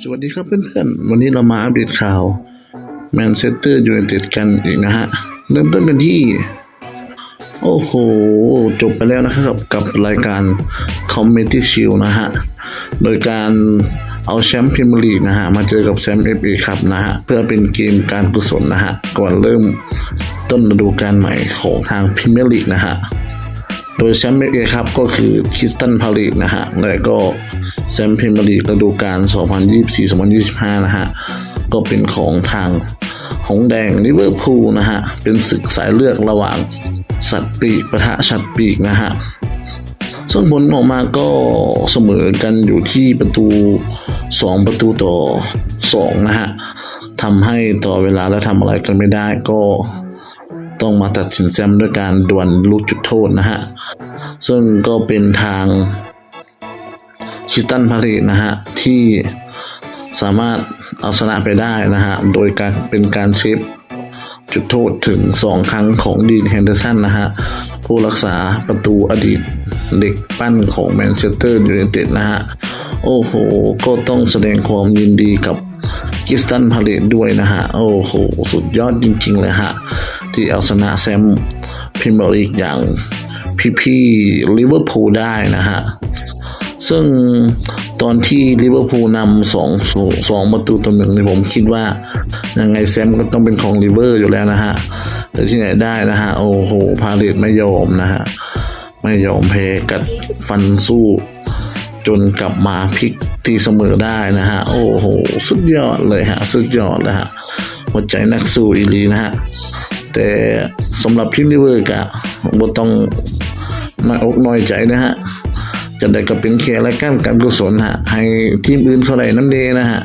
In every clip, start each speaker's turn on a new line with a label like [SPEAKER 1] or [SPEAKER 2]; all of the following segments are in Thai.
[SPEAKER 1] สวัสดีครับเพื่อนๆ วันนี้เรามาอัปเดตข่าวแมนเชสเตอร์ยูไนเต็ดกันอีกนะฮะ เริ่มต้นกันที่ โอ้โห จบไปแล้วนะครับกับรายการ Community Shield นะฮะ โดยการเอาแชมป์พรีเมียร์ลีกนะฮะ มาเจอกับแชมป์เอฟเอครับนะฮะ เพื่อเป็นเกมการกุศลนะฮะ ก่อนเริ่มต้นฤดูกาลใหม่ของทางพรีเมียร์ลีกนะฮะ โดยแชมป์เอฟเอครับก็คือคริสตันพาลีกนะฮะและก็ แชมป์พรีเมียร์ลีกฤดูกาล 2024-2025 นะฮะ ก็เป็นของทางหงแดงลิเวอร์พูลนะฮะ เป็นศึกสายเลือกระหว่างสัตว์ปีกปะทะชัดปีกนะฮะส่วนผลออกมาก็เสมอกันอยู่ที่ประตู 2 ประตูต่อ 2 นะฮะทำให้ต่อเวลาแล้วทำอะไรกันไม่ได้ก็ต้องมาตัดสินแชมด้วยการดวลลูกจุดโทษนะฮะ ซึ่งก็เป็นทาง คิสตันพาเลตนะฮะที่สามารถเอาชนะไปได้นะฮะโดยการเป็นการเซฟจุดโทษถึง 2 ครั้งของดีนแฮนเดอร์สันนะฮะผู้รักษาประตูอดีตเด็กปั้นของแมนเชสเตอร์ยูไนเต็ดนะฮะโอ้โห ก็ต้องแสดงความยินดีกับกิสตันพาเลตด้วยนะฮะ โอ้โห สุดยอดจริง ๆ เลยฮะ ที่เอาชนะแซมพรีเมียร์ลีกอย่างพี่ๆลิเวอร์พูลได้นะฮะ ซึ่งตอนที่ลิเวอร์พูลนำสองสองประตูต่อหนึ่งเนี่ยผมคิดว่ายังไงแซมก็ต้องเป็นของลิเวอร์อยู่แล้วนะฮะแต่ที่ไหนได้นะฮะ โอ้โห พาเลตไม่ยอมนะฮะ ไม่ยอมแพ้กัดฟันสู้ จนกลับมาพลิกตีเสมอได้นะฮะ โอ้โห สุดยอดเลยฮะ สุดยอดเลยฮะหัวใจนักสู้อีลีนะฮะ แต่สำหรับพิมลิเวอร์กะบ่ต้องน้อยอกน้อยใจนะฮะ จะได้ก็เป็นแค่รายการการกุศลฮะ ให้ทีมอื่นเขาได้น้ำเดนะฮะ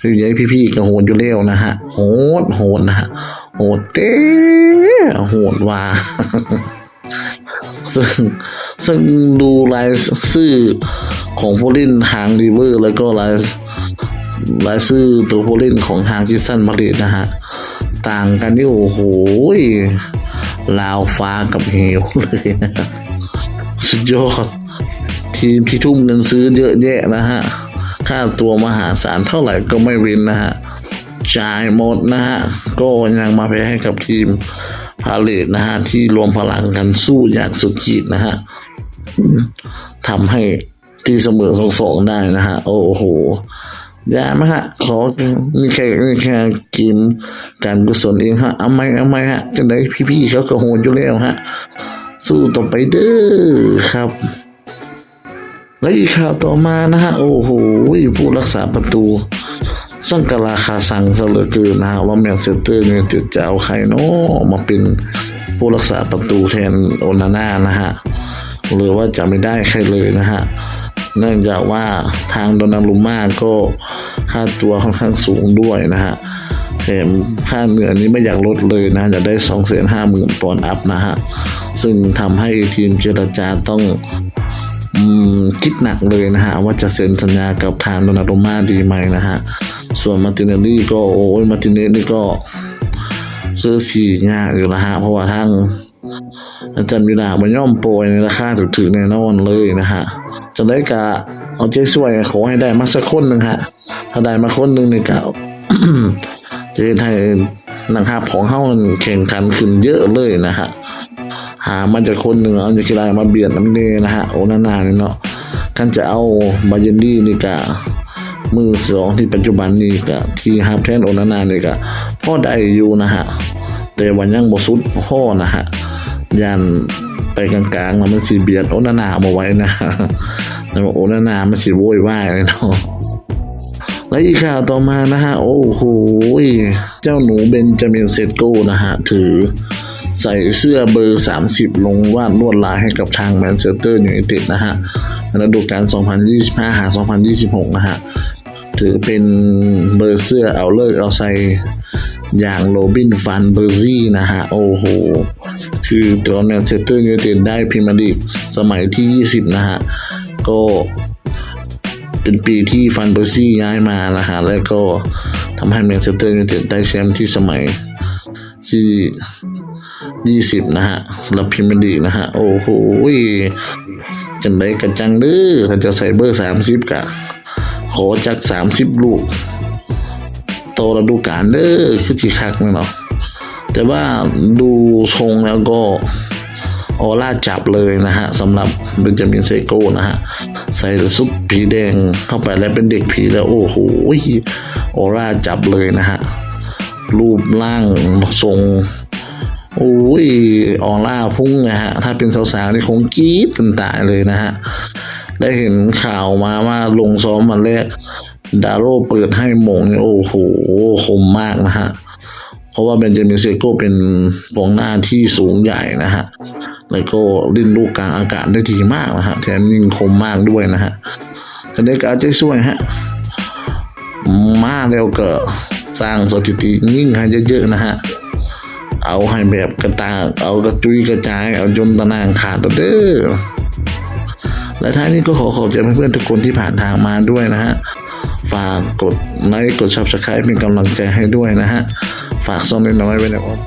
[SPEAKER 1] พี่ใหญ่พี่ๆก็โหดอยู่แล้วนะฮะ โหดโหดนะฮะ โหดเต้โหดว่าซึ่งซึ่งดูรายชื่อของผู้เล่นทางรีเวอร์แล้วก็รายรายชื่อตัวผู้เล่นของทางคิสันมาริดนะฮะ ต่างกันที่โอ้โหลาวฟ้ากับเหวเลย สุดยอด ทีมที่ทุ่มเงินซื้อเยอะแยะนะฮะ ค่าตัวมหาศาลเท่าไหร่ก็ไม่วินนะฮะ จ่ายหมดนะฮะ ก็ยังมาแพ้ให้กับทีมพาเลตนะฮะ ที่รวมพลังกันสู้อย่างสุดขีดนะฮะทำให้ที่เสมอสองสองได้นะฮะ โอ้โหอย่ามฮะ ขอนี่แค่นี่แค่เกมการกุศลเองฮะเอาไหมเอาไหมฮะจังไดพี่ๆเขาก็โหดอยู่แล้วฮะ สู้ต่อไปเด้อครับ และอีกข่าวต่อมานะฮะ โอ้โหผู้รักษาประตูสังกราคาสังเหลือเกินนะฮะว่าแมนเชสเตอร์เนี่ยจะเอาใครเนาะมาเป็นผู้รักษาประตูแทนโอนาน่านะฮะหรือว่าจะไม่ได้ใครเลยนะฮะเนื่องจากว่าทางโดนารุม่าก็ค่าตัวค่อนข้างสูงด้วยนะฮะแถมค่าเหนื่อยนี้ไม่อยากลดเลยนะจะได้สองแสนห้าหมื่นปอนด์อัพนะฮะ ซึ่งทำให้ทีมเจรจาต้อง คิดหนักเลยนะฮะว่าจะเซ็นสัญญากับทางโดนาโดมาดีไหมนะฮะ ส่วนมาร์ติเนลลี่ก็โอ้ยมาร์ติเนลลี่ก็ซื้อสียาอยู่นะฮะ เพราะว่าทางอาจารย์มิลามันย่อมโปรยในราคาถึกๆแน่นอนเลยนะฮะจะได้กะเอาใจช่วยขอให้ได้มาสักคนหนึ่งฮะ ถ้าได้มาคนหนึ่งเนี่ยกะจะเห็นให้นังภาพของเฮาแข่งขันขึ้นเยอะเลยนะฮะ หามาจากคนหนึ่งเอาจากกีฬามาเบียดน้ำเนนะฮะโอนานาเนี่ยเนาะท่านจะเอาบาเยนดี้นี่กะมือสองที่ปัจจุบันนี่กะที่ฮาบแทนโอนานานี่กะพ่อได้อยู่นะฮะแต่วันยังบสุดพ่อนะฮะยันไปกลางๆแล้วมันสิเบียดโอนานาเอาไว้นะแต่ว่าโอนานามันสิโวยวายเลยเนาะและอีกข่าวต่อมานะฮะ โอ้โห เจ้าหนูเบนจามินเซตโก้นะฮะ ถือ ใส่เสื้อเบอร์ 30 ลงวาดลวดลายให้กับทางแมนเชสเตอร์ยูไนเต็ดนะฮะในฤดูกาล 2025 หา 2026 นะฮะ ถือเป็นเบอร์เสื้อเอาเลิกเอาใส่อย่างโรบินฟันเบอร์ซี่นะฮะ โอ้โห คือตัวแมนเชสเตอร์ยูไนเต็ดได้พรีเมียร์ลีกสมัยที่ 20 นะฮะ ก็เป็นปีที่ฟันเบอร์ซี่ย้ายมานะฮะ แล้วก็ทำให้แมนเชสเตอร์ยูไนเต็ดได้แชมป์ที่สมัย ที่20นะฮะสำหรับพรีมียร์ลีนะฮะ โอ้โหจังไดกันจังเด้อถ้าจะใส่เบอร์30กะ ขอจากสามสิบลูก โตฤดูกาลเด้อคือจีคักแน่เนาะแต่ว่าดูทรงแล้วก็ออร่าจับเลยนะฮะสำหรับเบนจามินเซโก้นะฮะ ใส่ซุปผีแดงเข้าไปแล้วเป็นเด็กผีแล้ว โอ้โหออร่าจับเลยนะฮะ รูปร่างทรงโอ้ยออร่าพุ่งนะฮะ ถ้าเป็นสาวๆนี่คงกรี๊ดกันตายเลยนะฮะ ได้เห็นข่าวมาว่าลงซ้อมวันแรก ดาโร่เปิดให้หมงนี่โอ้โหคมมากนะฮะ เพราะว่าเบนจามินเซโก้เป็นกองหน้าที่สูงใหญ่นะฮะ แล้วก็ดิ้นลูกกลางอากาศได้ดีมากนะฮะ แถมยิงคมมากด้วยนะฮะจะได้การใจช่วยฮะ มาแล้วเก็ สร้างสถิติยิ่งให้เยอะๆนะฮะเอาให้แบบกระตาเอากระจุยกระจาย เอาจนตะนางขาดเด้อและท้ายนี้ก็ขอขอบใจเพื่อนๆทุกคนที่ผ่านทางมาด้วยนะฮะฝากกดไลค์กด subscribe เป็นกำลังใจให้ด้วยนะฮะ ฝากซ่อมน้อยๆไว้ในอ้อม